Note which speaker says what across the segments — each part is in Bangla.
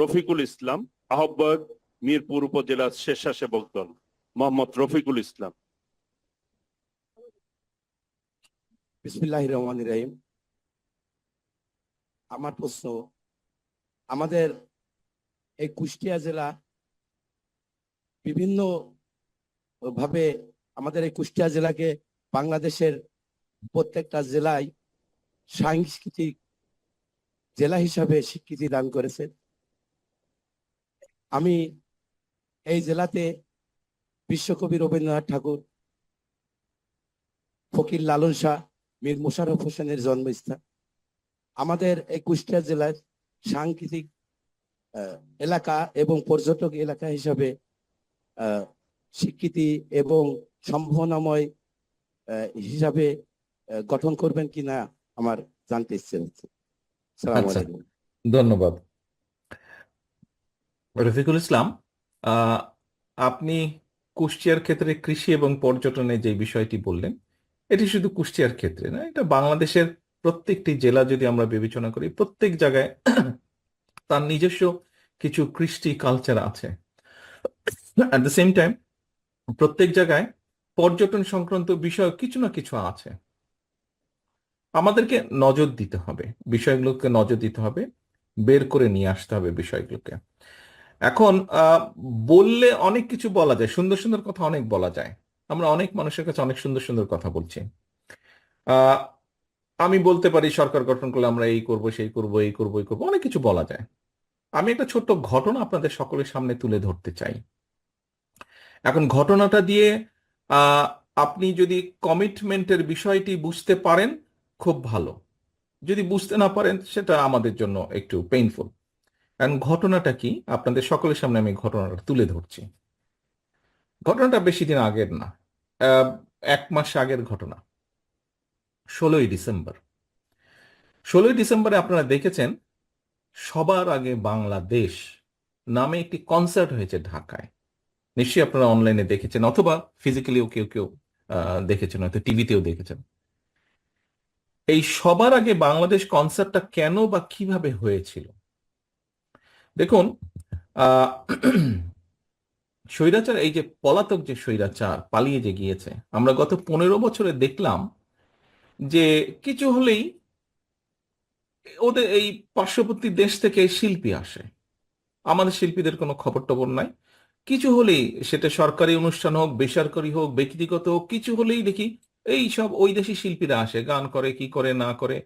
Speaker 1: রফিকুল ইসলাম, আহ্বায়ক মিরপুর উপজেলা স্বেচ্ছাসেবক দল, মোহাম্মদ রফিকুল ইসলাম।
Speaker 2: আমার প্রশ্ন, আমাদের এই কুষ্টিয়া জেলা বিভিন্ন ভাবে আমাদের এই কুষ্টিয়া জেলাকে বাংলাদেশের প্রত্যেকটা জেলায় সাংস্কৃতিক জেলা হিসাবে স্বীকৃতি দান করেছে। আমি এই জেলাতে বিশ্বকবি রবীন্দ্রনাথ ঠাকুর ফকির লালন শাহ মীর মোশাররফ হোসেনের জন্মস্থান। আমাদের এই কুষ্টিয়া জেলার সাংস্কৃতিক আহ, এলাকা এবং পর্যটক এলাকা হিসাবে আহ, স্বীকৃতি এবং সম্ভাবনাময় হিসাবে গঠন করবেন কিনা আমার জানতে ইচ্ছে হচ্ছে।
Speaker 3: আচ্ছা।
Speaker 2: আলাইকুম।
Speaker 3: ধন্যবাদ। রফিকুল ইসলাম আপনি কুষ্টিয়ার ক্ষেত্রে কৃষি এবং পর্যটনে যে বিষয়টি বললেন, এটি শুধু কুষ্টিয়ার ক্ষেত্রে না, এটা বাংলাদেশের প্রত্যেকটি জেলা যদি আমরা বিবেচনা করি, প্রত্যেক জায়গায় তার নিজস্ব কিছু কৃষ্টি কালচার আছে। অ্যাট দ্য সেম টাইম প্রত্যেক জায়গায় পর্যটন সংক্রান্ত বিষয় কিছু না কিছু আছে। আমাদেরকে নজর দিতে হবে, বিষয়গুলোকে নজর দিতে হবে, বের করে নিয়ে আসতে হবে বিষয়গুলোকে। এখন বললে অনেক কিছু বলা যায়, সুন্দর সুন্দর কথা অনেক বলা যায়। আমরা অনেক মানুষের কাছে অনেক সুন্দর সুন্দর কথা বলছি। আমি বলতে পারি সরকার গঠন করলে আমরা এই করব, সেই করব, এই করব, এই করব, অনেক কিছু বলা যায়। আমি একটা ছোট্ট ঘটনা আপনাদের সকলের সামনে তুলে ধরতে চাই। এখন ঘটনাটা দিয়ে আপনি যদি কমিটমেন্টের বিষয়টি বুঝতে পারেন, খুব ভালো। যদি বুঝতে না পারেন, সেটা আমাদের জন্য একটু পেইনফুল কারণ ঘটনাটা কি? আপনাদের সকলের সামনে আমি ঘটনাটা তুলে ধরছি। ঘটনাটা বেশি দিন আগের না। এক মাস আগের ঘটনা। ষোলোই ডিসেম্বর। ষোলোই ডিসেম্বরে আপনারা দেখেছেন, সবার আগে বাংলাদেশ নামে একটি কনসার্ট হয়েছে ঢাকায়। নিশ্চয়ই আপনারা অনলাইনে দেখেছেন, অথবা ফিজিক্যালিও কেউ কেউ দেখেছেন, হয়তো টিভিতেও দেখেছেন। এই সবার আগে বাংলাদেশ কনসার্টটা কেন বা কীভাবে হয়েছিল? দেখুন স্বৈরাচার, এই যে পলাতক যে স্বৈরাচার পালিয়ে যে গিয়েছে, আমরা গত পনেরো বছরে দেখলাম যে কিছু হলেই ওদের এই পার্শ্ববর্তী দেশ থেকে শিল্পী আসে। আমাদের শিল্পীদের কোনো খবর টবর নাই। কিছু হলেই সেটা সরকারি অনুষ্ঠান হোক, বেসরকারি হোক, ব্যক্তিগত হোক, কিছু হলেই দেখি এই সব ওই দেশি শিল্পীরা আসে, গান করে, কি করে, না করে।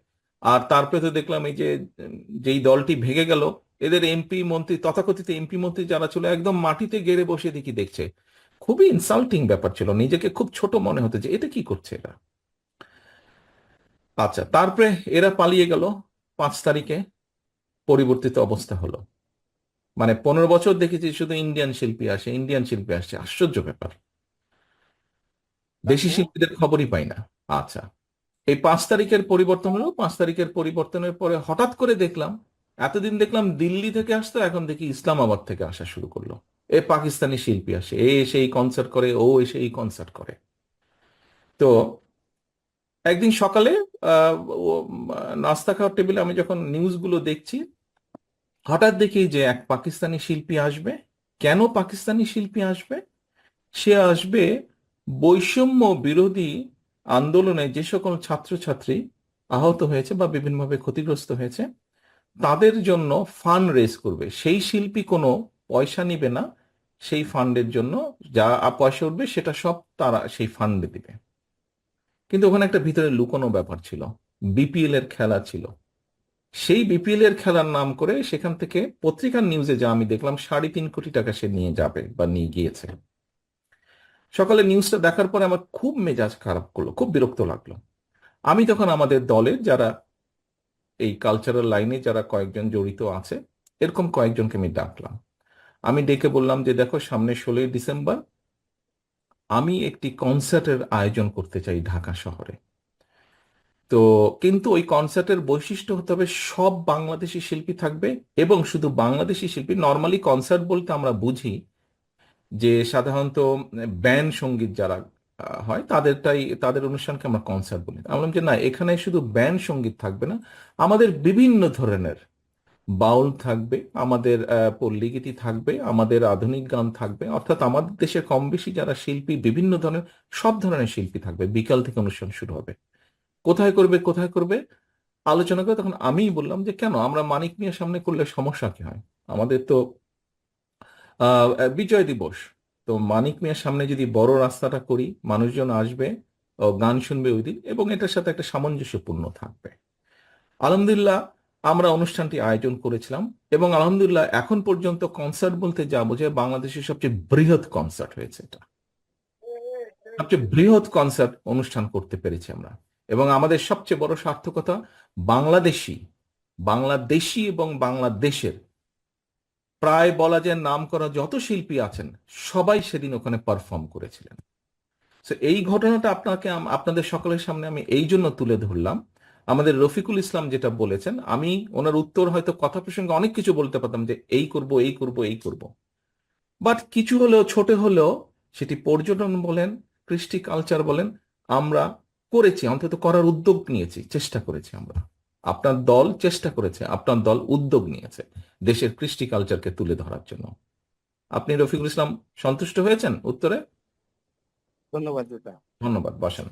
Speaker 3: আর তারপরে তো দেখলাম এই যেই দলটি ভেঙে গেল এদের এমপি মন্ত্রী তথাকথিত এমপি মন্ত্রী যারা ছিল একদম মাটিতে গেড়ে বসে দেখি দেখছে। খুবই ইনসাল্টিং ব্যাপার ছিল নিজেকে খুব ছোট মনে হতো যে এটা কি করছে এরা? আচ্ছা তারপরে এরা পালিয়ে গেল পাঁচ তারিখে পরিবর্তিত অবস্থা হলো। মানে পনেরো বছর দেখেছি শুধু ইন্ডিয়ান শিল্পী আসে ইন্ডিয়ান শিল্পী আসছে আশ্চর্য ব্যাপার। দেশি শিল্পীদের খবরই পাই না। আচ্ছা এই পাঁচ তারিখের পরিবর্তন হলো পাঁচ তারিখের পরিবর্তনের পরে হঠাৎ করে দেখলাম এতদিন দেখলাম দিল্লি থেকে আসতো, এখন দেখি ইসলামাবাদ থেকে আসা শুরু করল। এ পাকিস্তানি শিল্পী আসে, এ এসে এই কনসার্ট করে, ও এসে এই কনসার্ট করে। তো একদিন সকালে নাস্তা খাওয়ার টেবিলে আমি যখন নিউজগুলো দেখছি, হঠাৎ দেখি যে এক পাকিস্তানি শিল্পী আসবে। কেন পাকিস্তানি শিল্পী আসবে? সে আসবে বৈষম্য বিরোধী আন্দোলনে যে সকল ছাত্রছাত্রী আহত হয়েছে বা বিভিন্নভাবে ক্ষতিগ্রস্ত হয়েছে তাদের জন্য ফান্ড রেজ করবে। সেই শিল্পী কোনো পয়সা নিবে না, সেই ফান্ডের জন্য যা পয়সা উঠবে সেটা সব তারা সেই ফান্ডে দিবে। কিন্তু ওখানে একটা ভিতরে লুকোনো ব্যাপার ছিল বিপিএল এর খেলা ছিল। সেই বিপিএল এর খেলার নাম করে সেখান থেকে পত্রিকার নিউজে যা আমি দেখলাম, সাড়ে তিন কোটি টাকা সে নিয়ে যাবে বা নিয়ে গিয়েছে। সকালে নিউজটা দেখার পরে আমার খুব মেজাজ খারাপ করল, খুব বিরক্ত লাগল। আমি তখন আমাদের দলের যারা এই কালচারাল লাইনে যারা কয়েকজন জড়িত আছে, এরকম কয়েকজনকে আমি ডাকলাম। আমি ডেকে বললাম যে, দেখো, সামনে ষোলোই ডিসেম্বর, আমি একটি কনসার্টের আয়োজন করতে চাই ঢাকা শহরে। তো কিন্তু ওই কনসার্টের বৈশিষ্ট্য হতে হবে, সব বাংলাদেশি শিল্পী থাকবে এবং শুধু বাংলাদেশি শিল্পী নর্মালি কনসার্ট বলতে আমরা বুঝি যে, সাধারণত ব্যান্ড সংগীত যারা হয়, তাদেরটাই, তাদের অনুষ্ঠানকে আমরা কনসার্ট বলি। আমি বললাম যে, না, এখানে শুধু ব্যান্ড সংগীত থাকবে না, আমাদের বিভিন্ন ধরনের বাউল থাকবে, আমাদের পল্লীগীতি থাকবে, আমাদের আধুনিক গান থাকবে, অর্থাৎ আমাদের দেশে কম বেশি যারা শিল্পী, বিভিন্ন ধরনের, সব ধরনের শিল্পী থাকবে। বিকাল থেকে অনুষ্ঠান শুরু হবে। কোথায় করবে কোথায় করবে, আলোচনা করে তখন আমিই বললাম যে, কেন? আমরা মানিক মিয়ার সামনে করলে সমস্যা কি হয়? আমাদের তো বিজয় দিবস তো মানিক মিয়ার সামনে যদি বড় রাস্তাটা করি, মানুষজন আসবে গান শুনবে ওই দিন এবং এটার সাথে একটা সামঞ্জস্যপূর্ণ থাকবে। আলহামদুলিল্লাহ, আমরা অনুষ্ঠানটি আয়োজন করেছিলাম এবং আলহামদুলিল্লাহ এখন পর্যন্ত কনসার্ট বলতে যা বোঝায়, বাংলাদেশের সবচেয়ে বৃহৎ কনসার্ট হয়েছে এটা। সবচেয়ে বৃহৎ কনসার্ট অনুষ্ঠান করতে পেরেছি আমরা। এবং আমাদের সবচেয়ে বড় সার্থকতা বাংলাদেশি বাংলাদেশি এবং বাংলাদেশের প্রায় বলা যায় নাম করা যত শিল্পী আছেন, সবাই সেদিন ওখানে পারফর্ম করেছিলেন। এই ঘটনাটা আপনাকে আপনাদের সকলের সামনে আমি এই জন্য তুলে ধরলাম। আমাদের রফিকুল ইসলাম যেটা বলেছেন, আমি ওনার উত্তর হয়তো কথা প্রসঙ্গে অনেক কিছু বলতে পারতাম যে এই করব এই করব এই করব। বাট কিছু হলেও, ছোট হলেও, সেটি পর্যটন বলেন, কৃষ্টি কালচার বলেন, আমরা করেছি, অন্তত করার উদ্যোগ নিয়েছি, চেষ্টা করেছি আমরা। আপনার দল চেষ্টা করেছে আপনার দল উদ্যোগ নিয়েছে দেশের কৃষ্টি কালচারকে তুলে ধরার জন্য। আপনি রফিকুল ইসলাম সন্তুষ্ট হয়েছেন উত্তরে?
Speaker 2: ধন্যবাদ
Speaker 3: ধন্যবাদ বসেন।